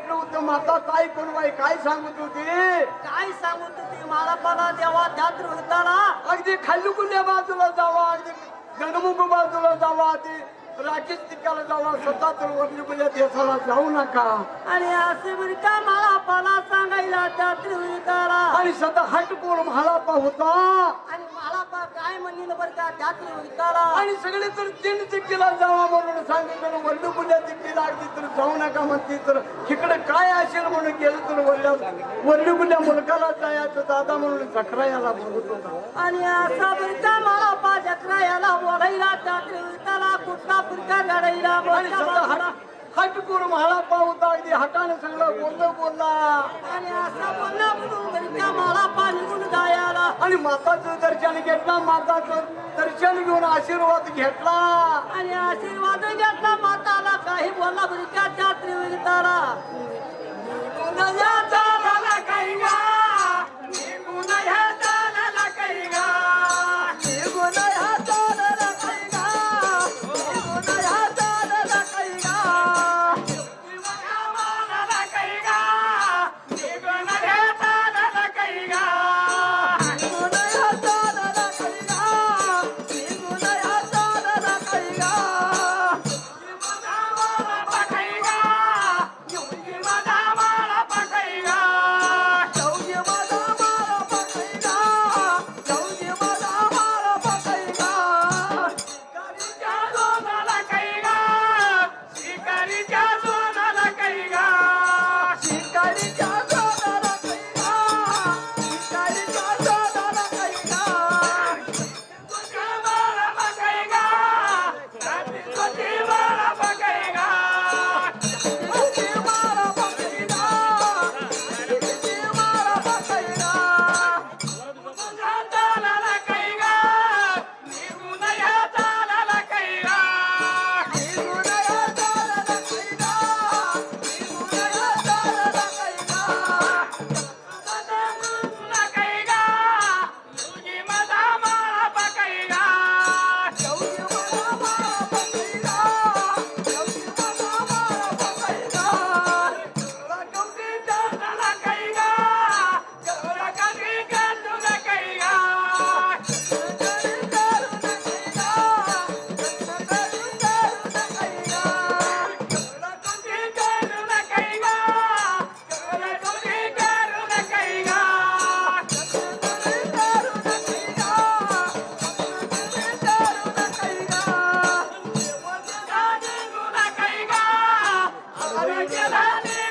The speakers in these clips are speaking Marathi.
भेटलो होतो. माता काय करू बाई? काय सांगत होती? काय सांगू तू ती माळापाला देवा त्यात रुताला अगदी खाल्लुकुल्या बाजूला जावा अगदी गणमुख बाजूला जावा ते राकेश तिकाला जावा स्वतः तर वरलिकुल्या देशाला जाऊ नका. आणि असे बरी का माळापाला सांगायला त्यात रुताला आणि स्वतः हटकोर म्हाळापा होता. आणि काय म्हणली बर का त्यात रुताला आणि सगळे तर तीन दिक्कीला जावा म्हणून सांगितलं. वरलिकुल्या दिक्कीला अगदी तर जाऊ नका म्हणते. तर इकडे काय असेल म्हणून गेलं तर वरल्या वरलिकुल्या मुलगाला जायचं दादा म्हणून जखरा याला बोलत होता आणि असा बरी का माळापा जत्रा याला बोलायला. त्यात रुताला कुठला प्रकार घडायला हटकोर म्हाळापा होता अगदी हटाने सगळं बोललं बोलला. आणि असा बोलला म्हणून का माळापा निघून जायला. आणि माताचं दर्शन घेतलं माताचं दर्शन घेऊन आशीर्वाद घेतला. आणि आशीर्वाद घेतला माताला काही बोलला बरी का त्यात Amen.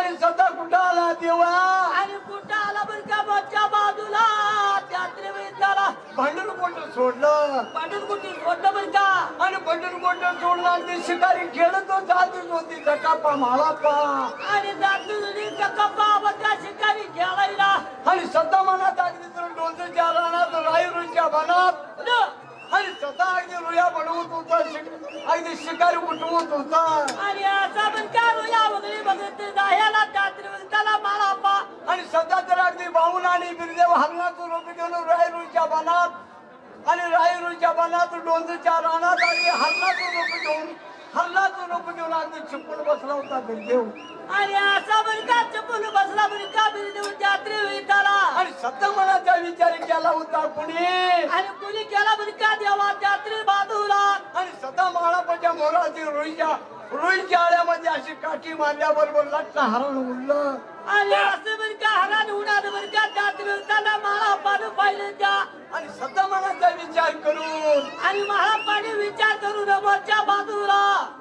रुताला स्वतः कुठं आला देवा. आणि कुठं आला बरं का मोठ्या बाजूला त्यात्रे त्याला भांडण कोणतं सोडलं. कुठे सोडलं बरं का? आणि भांडण कोणतं सोडलं आणि ते शिकारी खेळत जातच होती जकापा म्हाळापा आणि दातुरीचा कप्पा बघा शिकारी खेळायला. आणि सध्या मनात अगदी तर डोंजच्या रानात रायरूच्या बनात. आणि स्वतः अगदी रुया बनवत होता शिक- अगदी शिकारी उठवत होता आणि असा पण का रुया वगैरे बघत त्यात्रे त्याला माळा पा. आणि सध्या तर अगदी बाहून आणि बिरदेव हरणाचं रूप घेऊन रायरूच्या बनात आणि रायरूच्या बनात डोंजच्या रानात अगदी हरणाचं रूप घेऊन हरणाचं रूप घेऊन अगदी चिपून बसला होता बिरदेव आणि असा पण का चपून बसला बरं का बिरदेव त्यात्रे त्याला. आणि सध्या मनाचा विचार केला होता कुणी? आणि कुणी केला बरं का देवा त्यात्रे बाजूला? आणि सदा महाराजाच्या मोराची रुईच्या रुईच्या आळ्यामध्ये अशी काठी मारल्याबरोबर लट्ट हरण उडलं. आणि असं बरं का हरान उडाल बरं का? त्यात्रे त्याला माळा पाणी पाहिलं त्या. आणि सदा मनाचा विचार करून आणि माळा पाणी विचार करून बाजूला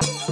Bye.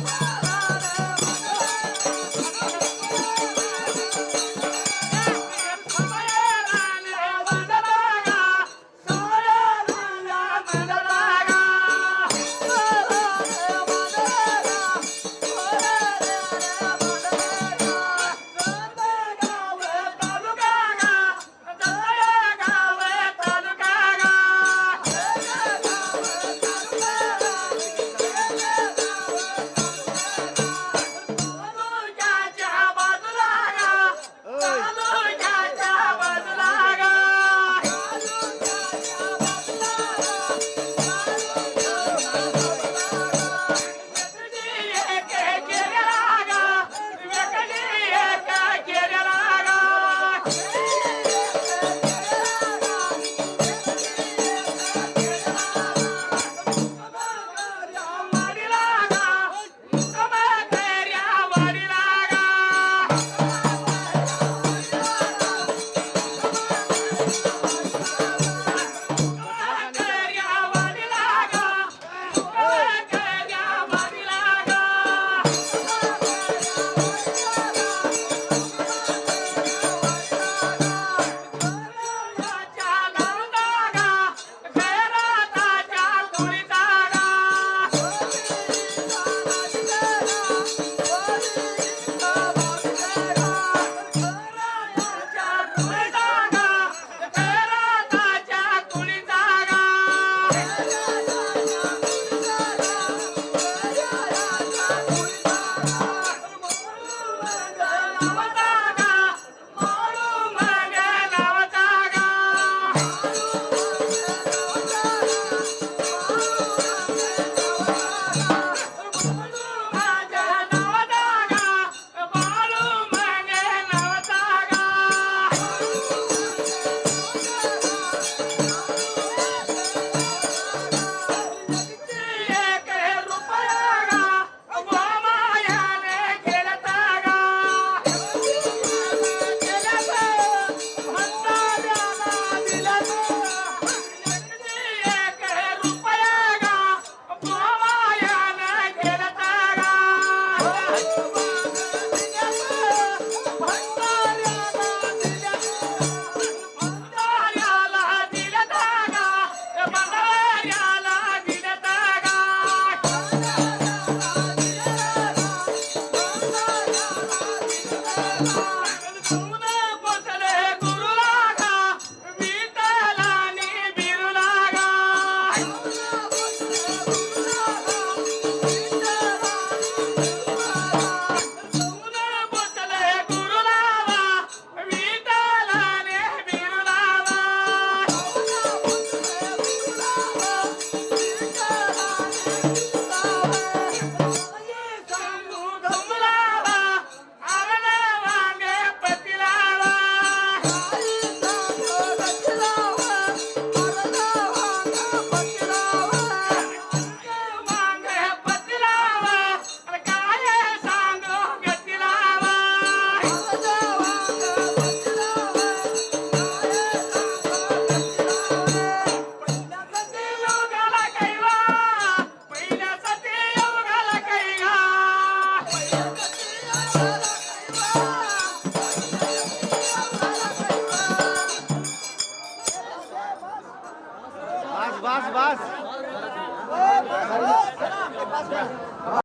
Música